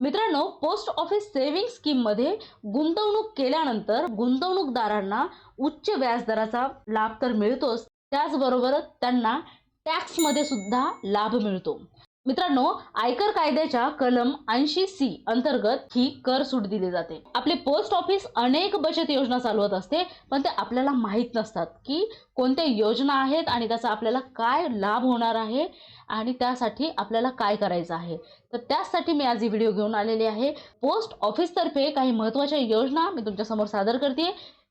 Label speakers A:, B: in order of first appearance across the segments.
A: मित्रांनो post office saving स्कीममध्ये गुंतवणूक केल्यानंतर गुंतवणूकदारांना उच्च व्याजदराचा लाभ तर मिळतोच. त्याचबरोबर त्यांना टॅक्समध्ये सुद्धा लाभ मिळतो. मित्रांनो आयकर कायद्याच्या कलम ऐंशी सी अंतर्गत ही कर सूट दिली जाते. आपले पोस्ट ऑफिस अनेक बचत योजना चालवत असते पण ते आपल्याला माहीत नसतात की कोणत्या योजना आहेत आणि त्याचा आपल्याला काय लाभ होणार आहे आणि त्यासाठी आपल्याला काय करायचं आहे. तर त्यासाठी मी आज ही व्हिडिओ घेऊन आलेली आहे. पोस्ट ऑफिसतर्फे काही महत्त्वाच्या योजना मी तुमच्यासमोर सादर करते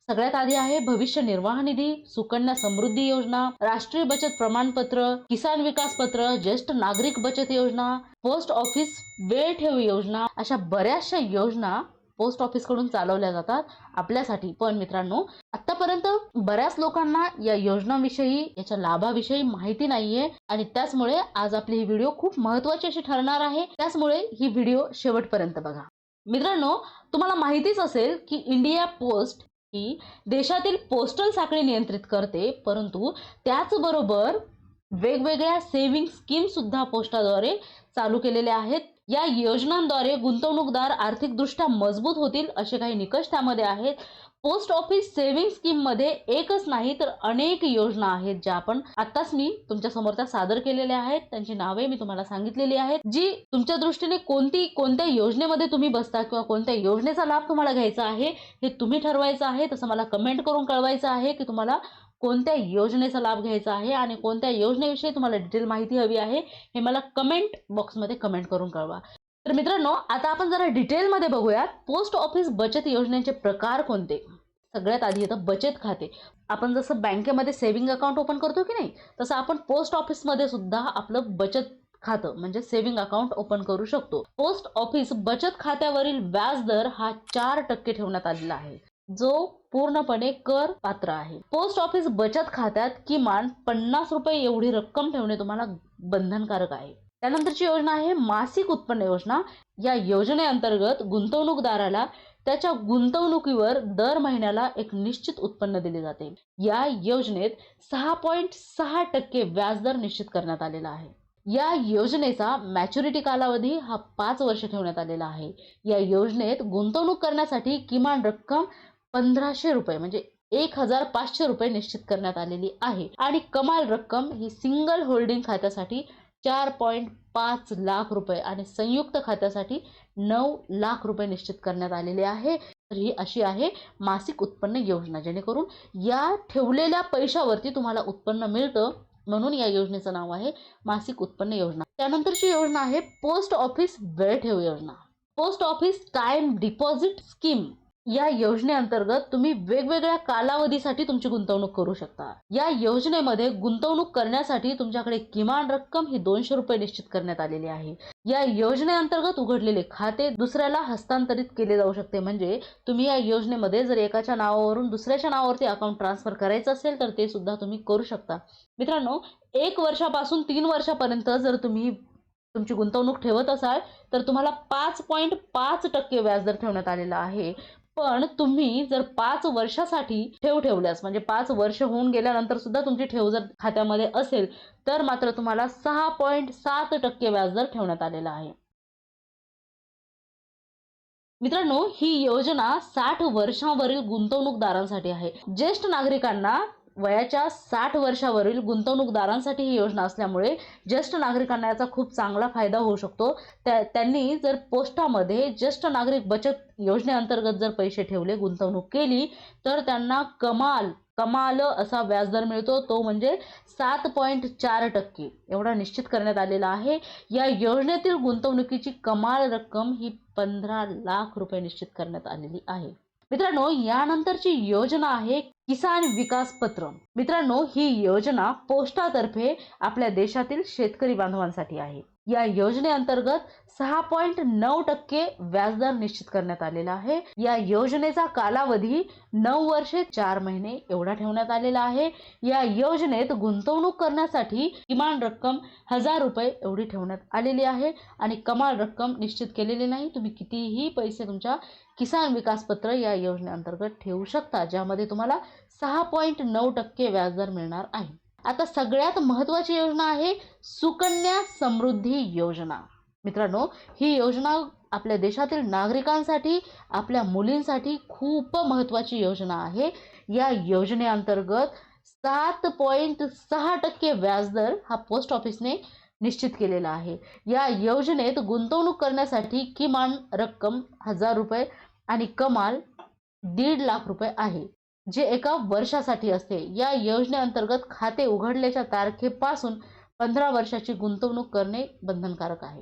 A: सगळ्यात आधी आहे भविष्य निर्वाह निधी सुकन्या समृद्धी योजना राष्ट्रीय बचत प्रमाणपत्र किसान विकास पत्र ज्येष्ठ नागरिक बचत योजना पोस्ट ऑफिस वेळ ठेव योजना अशा बऱ्याचशा योजना पोस्ट ऑफिसकडून चालवल्या जातात आपल्यासाठी. पण मित्रांनो आतापर्यंत बऱ्याच लोकांना या योजनांविषयी याच्या लाभाविषयी माहिती नाहीये आणि त्याचमुळे आज आपली ही व्हिडिओ खूप महत्वाची अशी ठरणार आहे. त्याचमुळे ही व्हिडिओ शेवटपर्यंत बघा. मित्रांनो तुम्हाला माहितीच असेल की इंडिया पोस्ट ही देशातील पोस्टल साखळी नियंत्रित करते परंतु त्याचबरोबर वेगवेगळ्या सेव्हिंग स्कीम सुद्धा पोस्टाद्वारे चालू केलेल्या आहेत. या योजनांद्वारे गुंतवणूकदार आर्थिकदृष्ट्या मजबूत होतील असे काही निकष त्यामध्ये आहेत. पोस्ट ऑफिस सेव्हिंग स्कीममध्ये एकच नाही तर अनेक योजना आहेत ज्या आपण आताच मी तुमच्यासमोर त्या सादर केलेल्या आहेत. त्यांची नावे मी तुम्हाला सांगितलेली आहेत. जी तुमच्या दृष्टीने कोणती कोणत्या योजनेमध्ये तुम्ही बसता किंवा कोणत्या योजनेचा लाभ तुम्हाला घ्यायचा आहे हे तुम्ही ठरवायचं आहे. तसं मला कमेंट करून कळवायचं आहे की तुम्हाला कोणत्या योजनेचा लाभ घ्यायचा आहे आणि कोणत्या योजनेविषयी तुम्हाला डिटेल माहिती हवी आहे हे मला कमेंट बॉक्समध्ये कमेंट करून कळवा. तर मित्रांनो आता आपण जरा डिटेलमध्ये बघूयात. पोस्ट ऑफिस बचत योजनेचे प्रकार कोणते? सगळ्यात आधी येतं बचत खाते. आपण जसं बँकेमध्ये सेव्हिंग अकाउंट ओपन करतो की नाही तसं आपण पोस्ट ऑफिसमध्ये सुद्धा आपलं बचत खातं म्हणजे सेव्हिंग अकाउंट ओपन करू शकतो. पोस्ट ऑफिस बचत खात्यावरील व्याज दर हा चार टक्के ठेवण्यात आलेला आहे. जो पूर्णपणे कर पात्र आहे. पोस्ट ऑफिस बचत खात्यात किमान पन्नास रुपये एवढी रक्कम ठेवणे तुम्हाला बंधनकारक आहे. त्यानंतरची योजना आहे मासिक उत्पन्न योजना. या योजनेअंतर्गत गुंतवणूकदाराला त्याच्या गुंतवणुकीवर दर महिन्याला एक निश्चित उत्पन्न दिले जाते. या योजनेत सहा पॉईंट सहा टक्के व्याजदर निश्चित करण्यात आलेला आहे. या योजनेचा मॅच्युरिटी कालावधी हा पाच वर्ष ठेवण्यात आलेला आहे. या योजनेत गुंतवणूक करण्यासाठी किमान रक्कम पंधराशे रुपये म्हणजे एक हजार पाचशे रुपये निश्चित करण्यात आलेली आहे. आणि कमाल रक्कम ही सिंगल होल्डिंग खात्यासाठी चार पॉईंट पाच लाख रुपये आणि संयुक्त खात्यासाठी नऊ लाख रुपये निश्चित करण्यात आलेले आहे. तर ही अशी आहे मासिक उत्पन्न योजना. जेणेकरून या ठेवलेल्या पैशावरती तुम्हाला उत्पन्न मिळतं म्हणून या योजनेचं नाव आहे मासिक उत्पन्न योजना. त्यानंतरची योजना आहे पोस्ट ऑफिस वेळ ठेव योजना. Post office time deposit scheme. या योजनेअंतर्गत तुम्ही वेगवेगळ्या कालावधीसाठी तुमची गुंतवणूक करू शकता. या योजनेमध्ये गुंतवणूक करण्यासाठी तुमच्याकडे किमान रक्कम ही दोनशे रुपये निश्चित करण्यात आलेली आहे. या योजनेअंतर्गत उघडलेले खाते दुसऱ्याला हस्तांतरित केले जाऊ शकते. म्हणजे तुम्ही या योजनेमध्ये जर एकाच्या नावावरून दुसऱ्याच्या नावावरती अकाउंट ट्रान्सफर करायचं असेल तर ते सुद्धा तुम्ही करू शकता. मित्रांनो एक वर्षापासून तीन वर्षापर्यंत जर तुम्ही तुमची गुंतवणूक ठेवत असाल तर तुम्हाला पाच पॉईंट पाच टक्के व्याजदर ठेवण्यात आलेला आहे. पण तुम्ही जर पाच वर्षासाठी ठेव ठेवल्यास म्हणजे पाच वर्ष होऊन गेल्यानंतर सुद्धा तुमची ठेव जर खात्यामध्ये असेल तर मात्र तुम्हाला सहा पॉईंट सात टक्के व्याजदर ठेवण्यात आलेला आहे. मित्रांनो ही योजना साठ वर्षांवरील गुंतवणूकदारांसाठी आहे. ज्येष्ठ नागरिकांना वयाच्या साठ वर्षावरील गुंतवणूकदारांसाठी ही योजना असल्यामुळे ज्येष्ठ नागरिकांना याचा खूप चांगला फायदा होऊ शकतो. त्या त्यांनी जर पोस्टामध्ये ज्येष्ठ नागरिक बचत योजनेअंतर्गत जर पैसे ठेवले गुंतवणूक केली तर त्यांना कमाल कमाल असा व्याजदर मिळतो. तो म्हणजे सात पॉईंट चार टक्के एवढा निश्चित करण्यात आलेला आहे. या योजनेतील गुंतवणुकीची कमाल रक्कम ही पंधरा लाख रुपये निश्चित करण्यात आलेली आहे. मित्रांनो यानंतरची योजना आहे किसान विकास पत्र. मित्रांनो ही योजना पोस्टातर्फे आपल्या देशातील शेतकरी बांधवांसाठी आहे. या योजनेअंतर्गत सहा पॉईंट नऊ टक्के व्याजदर निश्चित करण्यात आलेला आहे. या योजनेचा कालावधी नऊ वर्षे चार महिने एवढा ठेवण्यात आलेला आहे. या योजनेत गुंतवणूक करण्यासाठी किमान रक्कम हजार रुपये एवढी ठेवण्यात आलेली आहे आणि कमाल रक्कम निश्चित केलेली नाही. तुम्ही कितीही पैसे तुमच्या किसान विकास पत्र या योजनेअंतर्गत ठेवू शकता ज्यामध्ये तुम्हाला सहा पॉईंट नऊ टक्के व्याजदर मिळणार आहे. आता सगळ्यात महत्त्वाची योजना आहे सुकन्या समृद्धी योजना. मित्रांनो ही योजना आपल्या देशातील नागरिकांसाठी आपल्या मुलींसाठी खूप महत्त्वाची योजना आहे. या योजनेअंतर्गत सात पॉईंट सहा टक्के व्याजदर हा पोस्ट ऑफिसने निश्चित केलेला आहे. या योजनेत गुंतवणूक करण्यासाठी किमान रक्कम हजार रुपये आणि कमाल दीड लाख रुपये आहे. जे एका वर्षासाठी असते. या योजनेअंतर्गत खाते उघडल्याच्या तारखेपासून पंधरा वर्षाची गुंतवणूक करणे बंधनकारक आहे.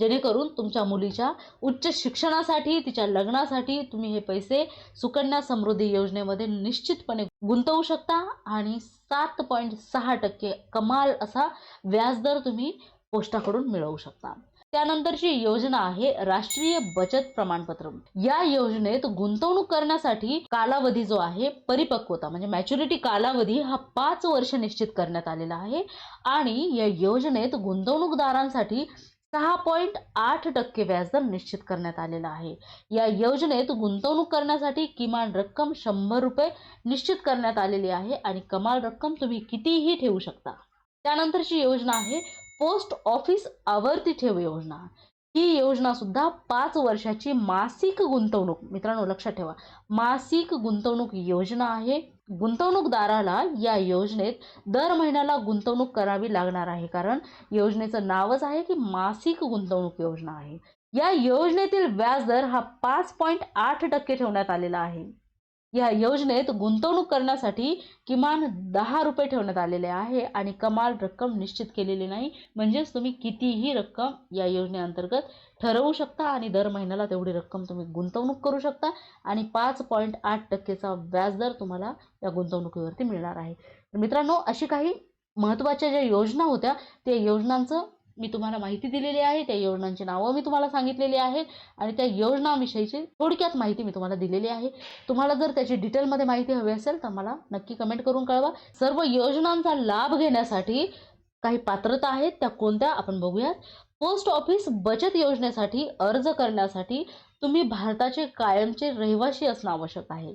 A: जेणेकरून तुमच्या मुलीच्या उच्च शिक्षणासाठी तिच्या लग्नासाठी तुम्ही हे पैसे सुकन्या समृद्धी योजनेमध्ये निश्चितपणे गुंतवू शकता आणि सात पॉईंट सहा टक्के कमाल असा व्याजदर तुम्ही पोस्टाकडून मिळवू शकता. त्यानंतरची योजना आहे राष्ट्रीय बचत प्रमाणपत्र. या योजनेत गुंतवणूक करण्यासाठी कालावधी जो आहे परिपक्वता म्हणजे मॅच्युरिटी कालावधी हा पाच वर्ष निश्चित करण्यात आलेला आहे. आणि या योजनेत गुंतवणूकदारांसाठी सहा पॉईंट आठ टक्के व्याजदर निश्चित करण्यात आलेला आहे. या योजनेत गुंतवणूक करण्यासाठी किमान रक्कम शंभर रुपये निश्चित करण्यात आलेली आहे आणि कमाल रक्कम तुम्ही कितीही ठेवू शकता. त्यानंतरची योजना आहे पोस्ट ऑफिस आवर्ती ठेव योजना. ही योजना सुद्धा पाच वर्षाची मासिक गुंतवणूक मित्रांनो लक्षात ठेवा. मासिक गुंतवणूक योजना आहे. गुंतवणूकदाराला या योजनेत दर महिन्याला गुंतवणूक करावी लागणार आहे. कारण योजनेचं नावच आहे की मासिक गुंतवणूक योजना आहे. या योजनेतील व्याजदर हा पाच पॉईंट आठ टक्के ठेवण्यात आलेला आहे. या योजनेत गुंतवणूक करण्यासाठी किमान दहा रुपये ठेवण्यात आलेले आहे आणि कमाल रक्कम निश्चित केलेली नाही. म्हणजेच तुम्ही कितीही रक्कम या योजनेअंतर्गत ठरवू शकता आणि दर महिन्याला तेवढी रक्कम तुम्ही गुंतवणूक करू शकता आणि पाच पॉईंट आठ टक्केचा व्याजदर तुम्हाला या गुंतवणुकीवरती मिळणार आहे. तर मित्रांनो अशी काही महत्त्वाच्या ज्या योजना होत्या त्या योजनांचं मी तुम्हाला माहिती दिलेली आहे त्या योजनांची नावं मी तुम्हाला सांगितलेली आहेत आणि त्या योजनाविषयीची थोडक्यात माहिती मी तुम्हाला दिलेली आहे. तुम्हाला जर त्याची डिटेलमध्ये माहिती हवी असेल तर मला नक्की कमेंट करून कळवा. सर्व योजनांचा लाभ घेण्यासाठी काही पात्रता आहेत त्या कोणत्या आपण बघूयात. पोस्ट ऑफिस बचत योजनेसाठी अर्ज करण्यासाठी तुम्ही भारताचे कायमचे रहिवासी असणं आवश्यक आहे.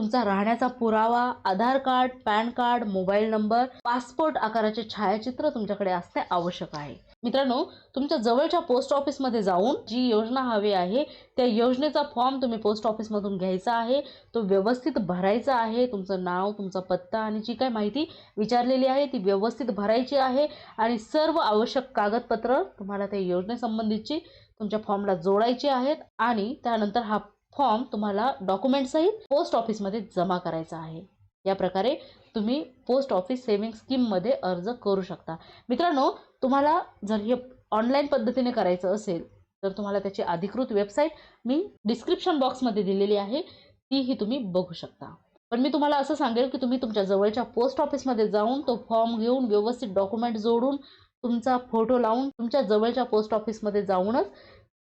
A: तुमचा राहण्याचा पुरावा Aadhaar card PAN card mobile number passport आकाराचे छायाचित्र तुमच्याकडे असणे आवश्यक आहे. मित्रांनो तुमच्या जवळच्या पोस्ट ऑफिसमध्ये जाऊन जी योजना हवी आहे त्या योजनेचा फॉर्म तुम्ही पोस्ट ऑफिसमधून घ्यायचा आहे तो व्यवस्थित भरायचा आहे तुमचं नाव तुमचा पत्ता आणि जी काही माहिती विचारलेली आहे ती व्यवस्थित भरायची आहे आणि सर्व आवश्यक कागदपत्र तुम्हाला त्या योजनेसंबंधीची तुमच्या फॉर्मला जोडायची आहेत आणि त्यानंतर हा फॉर्म तुम्हाला डॉक्युमेंटसहित पोस्ट ऑफिसमध्ये जमा करायचा आहे. या प्रकारे तुम्ही पोस्ट ऑफिस सेव्हिंग स्कीममध्ये अर्ज करू शकता. मित्रांनो तुम्हाला जर हे ऑनलाईन पद्धतीने करायचं असेल तर तुम्हाला त्याची अधिकृत वेबसाईट मी डिस्क्रिप्शन बॉक्समध्ये दिलेली आहे. तीही तुम्ही बघू शकता. पण मी तुम्हाला असं सांगेल की तुम्ही तुमच्या जवळच्या पोस्ट ऑफिसमध्ये जाऊन तो फॉर्म घेऊन व्यवस्थित डॉक्युमेंट जोडून तुमचा फोटो लावून तुमच्या जवळच्या पोस्ट ऑफिसमध्ये जाऊनच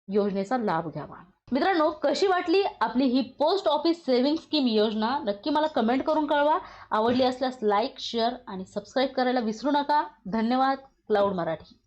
A: योजनेचा लाभ घ्यावा. मित्रांनो कशी वाटली आपली ही पोस्ट ऑफिस सेव्हिंग स्कीम योजना? नक्की मला कमेंट करून कळवा. आवडली असल्यास लाईक शेअर आणि सबस्क्राईब करायला विसरू नका. धन्यवाद. क्लाउड मराठी.